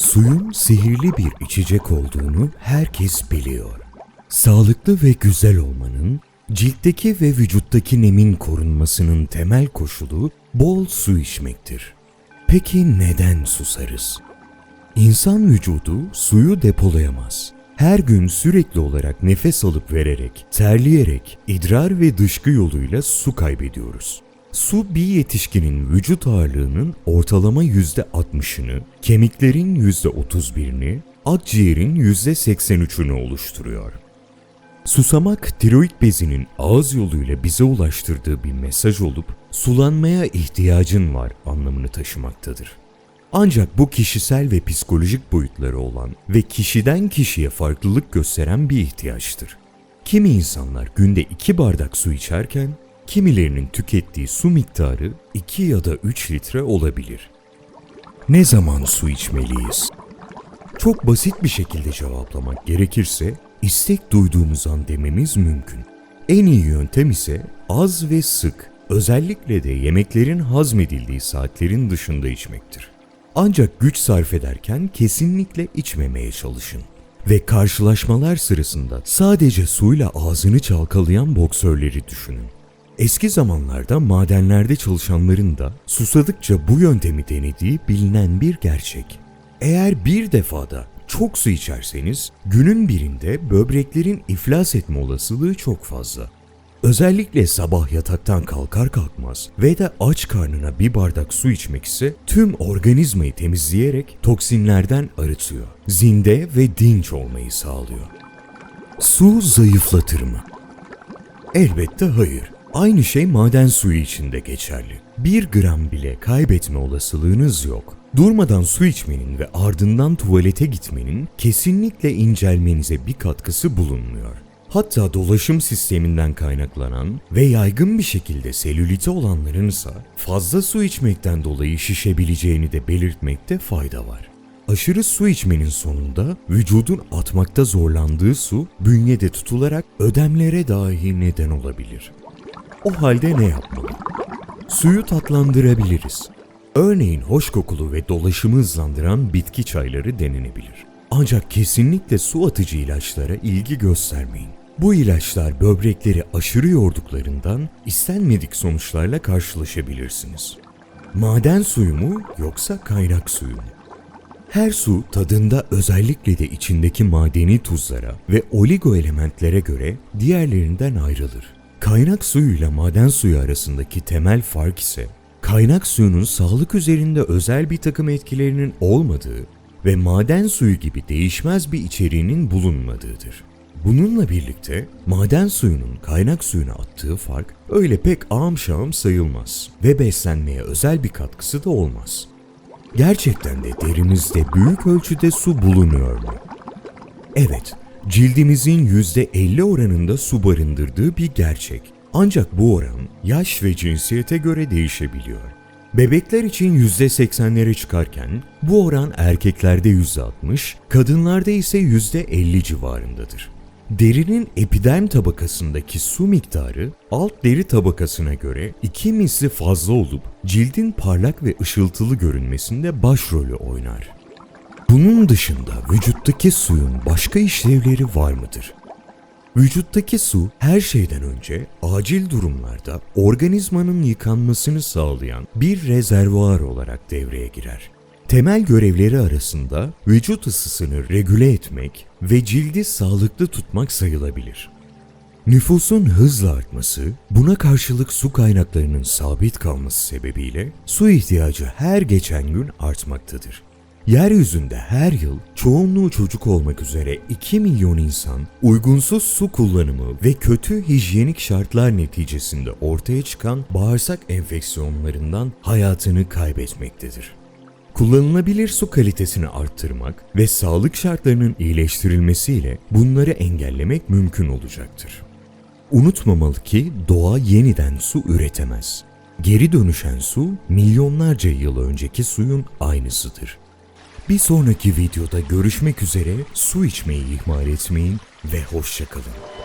Suyun sihirli bir içecek olduğunu herkes biliyor. Sağlıklı ve güzel olmanın, ciltteki ve vücuttaki nemin korunmasının temel koşulu bol su içmektir. Peki neden susarız? İnsan vücudu suyu depolayamaz. Her gün sürekli olarak nefes alıp vererek, terleyerek, idrar ve dışkı yoluyla su kaybediyoruz. Su bir yetişkinin vücut ağırlığının ortalama %60'ını, kemiklerin %31'ini, akciğerin %83'ünü oluşturuyor. Susamak tiroid bezinin ağız yoluyla bize ulaştırdığı bir mesaj olup sulanmaya ihtiyacın var anlamını taşımaktadır. Ancak bu kişisel ve psikolojik boyutları olan ve kişiden kişiye farklılık gösteren bir ihtiyaçtır. Kimi insanlar günde 2 bardak su içerken kimilerinin tükettiği su miktarı 2 ya da 3 litre olabilir. Ne zaman su içmeliyiz? Çok basit bir şekilde cevaplamak gerekirse istek duyduğumuz an dememiz mümkün. En iyi yöntem ise az ve sık, özellikle de yemeklerin hazmedildiği saatlerin dışında içmektir. Ancak güç sarf ederken kesinlikle içmemeye çalışın. Ve karşılaşmalar sırasında sadece suyla ağzını çalkalayan boksörleri düşünün. Eski zamanlarda madenlerde çalışanların da susadıkça bu yöntemi denediği bilinen bir gerçek. Eğer bir defada çok su içerseniz günün birinde böbreklerin iflas etme olasılığı çok fazla. Özellikle sabah yataktan kalkar kalkmaz ve de aç karnına bir bardak su içmek ise tüm organizmayı temizleyerek toksinlerden arıtıyor. Zinde ve dinç olmayı sağlıyor. Su zayıflatır mı? Elbette hayır. Aynı şey maden suyu için de geçerli. Bir gram bile kaybetme olasılığınız yok. Durmadan su içmenin ve ardından tuvalete gitmenin kesinlikle incelmenize bir katkısı bulunmuyor. Hatta dolaşım sisteminden kaynaklanan ve yaygın bir şekilde selüliti olanların ise fazla su içmekten dolayı şişebileceğini de belirtmekte fayda var. Aşırı su içmenin sonunda vücudun atmakta zorlandığı su bünyede tutularak ödemlere dahi neden olabilir. O halde ne yapmalı? Suyu tatlandırabiliriz. Örneğin hoş kokulu ve dolaşımı hızlandıran bitki çayları denenebilir. Ancak kesinlikle su atıcı ilaçlara ilgi göstermeyin. Bu ilaçlar böbrekleri aşırı yorduklarından istenmedik sonuçlarla karşılaşabilirsiniz. Maden suyu mu yoksa kaynak suyu mu? Her su tadında özellikle de içindeki madeni tuzlara ve oligoelementlere göre diğerlerinden ayrılır. Kaynak suyuyla maden suyu arasındaki temel fark ise kaynak suyunun sağlık üzerinde özel bir takım etkilerinin olmadığı ve maden suyu gibi değişmez bir içeriğinin bulunmadığıdır. Bununla birlikte maden suyunun kaynak suyuna attığı fark öyle pek ağım şağım sayılmaz ve beslenmeye özel bir katkısı da olmaz. Gerçekten de derimizde büyük ölçüde su bulunuyor mu? Evet, cildimizin %50 oranında su barındırdığı bir gerçek. Ancak bu oran yaş ve cinsiyete göre değişebiliyor. Bebekler için %80'lere çıkarken bu oran erkeklerde %60, kadınlarda ise %50 civarındadır. Derinin epiderm tabakasındaki su miktarı alt deri tabakasına göre iki misli fazla olup cildin parlak ve ışıltılı görünmesinde başrolü oynar. Bunun dışında vücuttaki suyun başka işlevleri var mıdır? Vücuttaki su her şeyden önce acil durumlarda organizmanın yıkanmasını sağlayan bir rezervuar olarak devreye girer. Temel görevleri arasında vücut ısısını regüle etmek ve cildi sağlıklı tutmak sayılabilir. Nüfusun hızla artması, buna karşılık su kaynaklarının sabit kalması sebebiyle su ihtiyacı her geçen gün artmaktadır. Yeryüzünde her yıl çoğunluğu çocuk olmak üzere 2 milyon insan uygunsuz su kullanımı ve kötü hijyenik şartlar neticesinde ortaya çıkan bağırsak enfeksiyonlarından hayatını kaybetmektedir. Kullanılabilir su kalitesini arttırmak ve sağlık şartlarının iyileştirilmesiyle bunları engellemek mümkün olacaktır. Unutmamalı ki doğa yeniden su üretemez. Geri dönüşen su milyonlarca yıl önceki suyun aynısıdır. Bir sonraki videoda görüşmek üzere su içmeyi ihmal etmeyin ve hoşçakalın.